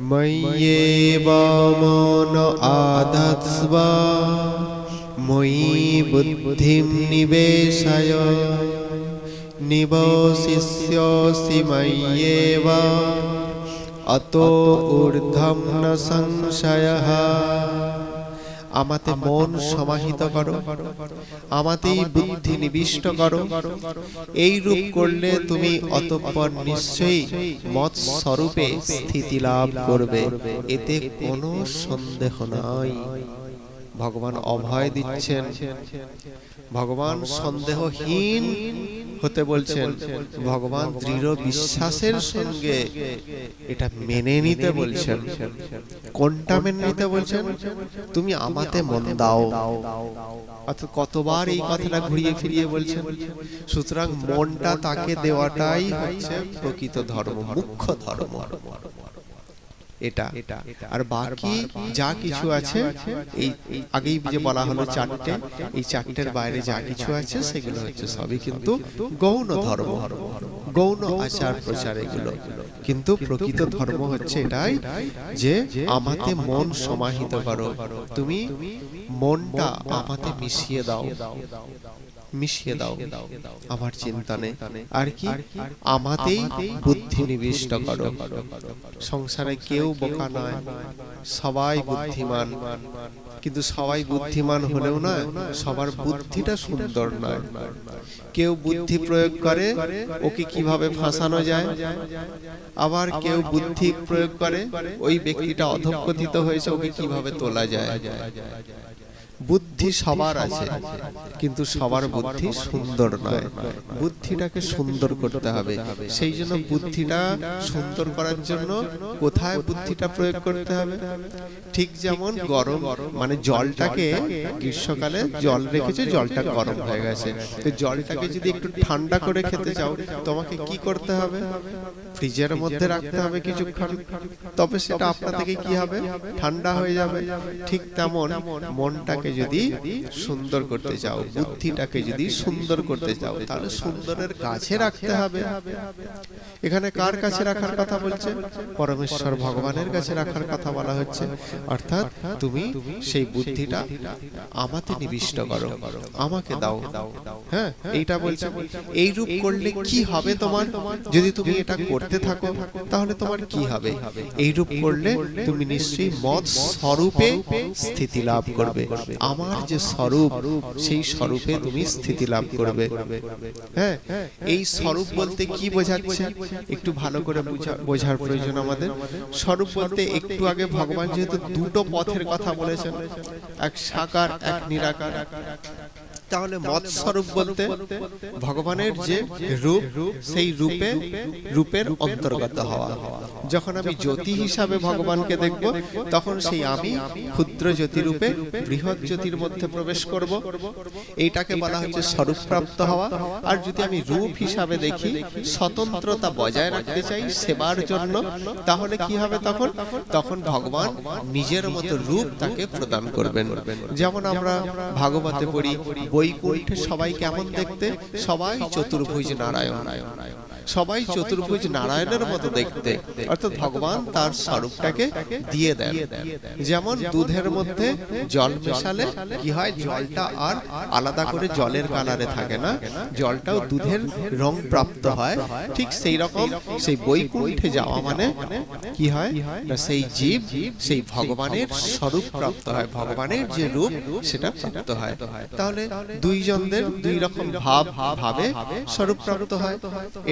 मय्येव मौन आधत्स्व मयि बुद्धिं निवेशय निवसिष्योऽसि मय्येव अतो ऊर्ध्वं न संशयः। আমাতে মন সমাহিত করো, আমাতেই বুদ্ধি নিবিষ্ট করো। এই রূপ করলে তুমি অতঃপর নিশ্চয়ই মত স্বরূপে স্থিতি লাভ করবে, এতে কোনো সন্দেহ নাই। ভগবান অভয় দিচ্ছেন, ভগবান সন্দেহহীন হতে বলছেন। ভগবান দৃঢ় বিশ্বাসের সঙ্গে এটা মেনে নিতে বলছেন। কোনটা মেনে নিতে বলছেন, তুমি আমাতে মন দাও। অর্থাৎ কতবার এই কথাটা ঘুরিয়ে ফিরিয়ে বলছেন। সুতরাং মনটা তাকে দেওয়াটাই হচ্ছে প্রকৃত ধর্ম, মুখ্য ধর্ম। এটা। আর বাকি যা কিছু আছে এই আগেই যে বলা হলো চারটে এই চারটের বাইরে যা কিছু আছে সেগুলো হচ্ছে সবই কিন্তু গৌণ ধর্ম। গৌণ আচার প্রচার এগুলো। কিন্তু প্রকৃত ধর্ম হচ্ছে এটাই যে আমাতে মন সমাহিত করো। তুমি মনটা আমাতে মিশিয়ে দাও। মিশিয়ে দাও। আমার চিন্তা নেই আর কি? আমাতেই বুদ্ধি নিবিষ্ট করো। সংসারে কেউ বোকা নয়। সবাই বুদ্ধিমান। কিন্তু সবাই বুদ্ধিমান হলেও না সবার বুদ্ধিটা সুন্দর নয়। কেউ বুদ্ধি প্রয়োগ করে ওকে কীভাবে ফাঁসানো যায়? আবার কেউ বুদ্ধি প্রয়োগ করে ওই ব্যক্তিটা অধঃপতিত হয়েছে ওকে কীভাবে তোলা যায়? বুদ্ধি সবার আছে, কিন্তু সবার বুদ্ধি সুন্দর নয়। বুদ্ধিটাকে সুন্দর করতে হবে। সেই জন্য বুদ্ধিটা সুন্দর করার জন্য কোথায় বুদ্ধিটা প্রয়োগ করতে হবে? ঠিক যেমন গরম মানে জলটাকে গ্রীষ্মকালে জল রেখেছে, জলটা গরম হয়ে গেছে। তো জলটাকে যদি একটু ঠান্ডা করে খেতে চাও, তোমাকে কি করতে হবে? ফ্রিজের মধ্যে রাখতে হবে কিছুক্ষণ। তবে সেটা আপনা থেকে কি হবে? ঠান্ডা হয়ে যাবে। ঠিক তেমন মনটাকে যদি সুন্দর করতে চাও বুদ্ধিটাকে যদি সুন্দর করতে চাও তাহলে সুন্দরের কাছে রাখতে হবে। এখানে কার কাছে রাখার কথা বলছে? পরমেশ্বর ভগবানের কাছে রাখার কথা বলা হচ্ছে। অর্থাৎ তুমি সেই বুদ্ধিটা আমাতে নিবিষ্ট করো আমাকে দাও। হ্যাঁ এইটা বলছে। এই রূপ করলে কি হবে তোমার? যদি তুমি এটা করতে থাকো তাহলে তোমার কি হবে? এই রূপ করলে তুমি নিশ্চয়ই মত স্বরূপে স্থিতি লাভ করবে। আমার যে স্বরূপ সেই স্বরূপে তুমি স্থিতি লাভ করবে। হ্যাঁ এই স্বরূপ বলতে কি বোঝাচ্ছে? একটু ভালো করে বোঝার প্রয়োজন আমাদের। স্বরূপ বলতে একটু আগে ভগবান যেহেতু দুটো পথের কথা বলেছেন এক সাকার এক নিরাকার। তাহলে মত স্বরূপ বলতে ভগবানের যে রূপ সেই রূপে রূপের অন্তর্গত হওয়া। যখন আমি জ্যোতি হিসাবে ভগবানকে দেখব তখন সেই আমি ক্ষুদ্র জ্যোতি রূপে বৃহৎ জ্যোতির মধ্যে প্রবেশ করব। এইটাকে বলা হচ্ছে স্বরূপ প্রাপ্ত হওয়া। আর যদি আমি রূপ হিসাবে দেখি, স্বতন্ত্রতা বজায় রাখতে চাই সেবার জন্য, তাহলে কি হবে তখন? তখন ভগবান নিজের মতো রূপ তাকে প্রদান করবেন। যেমন আমরা ভাগবতে পড়ি, বৈকুণ্ঠে সবাই কেমন দেখতে, সবাই চতুর্ভুজ নারায়ণ। সবাই চতুর্ভুজ নারায়ণের মতো দেখতে। অর্থাৎ ভগবান তার স্বরূপটাকে দিয়ে দেন। যেমন দুধের মধ্যে জল মেশালে কি হয়? জলটা আর আলাদা করে জলের কালারে থাকে না। জলটাও দুধের রং প্রাপ্ত হয়। ঠিক সেই রকম সেই বৈকুণ্ঠে যাওয়া মানে কি হয়? না সেই জীব সেই ভগবানের স্বরূপ প্রাপ্ত হয়। ভগবানের যে রূপ সেটা প্রাপ্ত হয়। তাহলে দুইজনদের দুই রকম ভাব ভাবে স্বরূপ প্রাপ্ত হয়।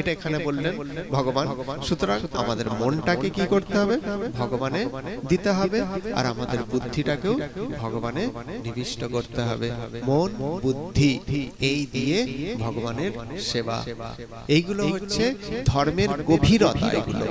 এটা এখানে বললেন ভগবান সুতরাং আমাদের মনটাকে কি করতে হবে? ভগবানে দিতে হবে আর আমাদের বুদ্ধিটাকেও ভগবানে নিবিষ্ট করতে হবে। মন বুদ্ধি এই দিয়ে ভগবানের সেবা। এইগুলো হচ্ছে ধর্মের গভীরতা। এগুলো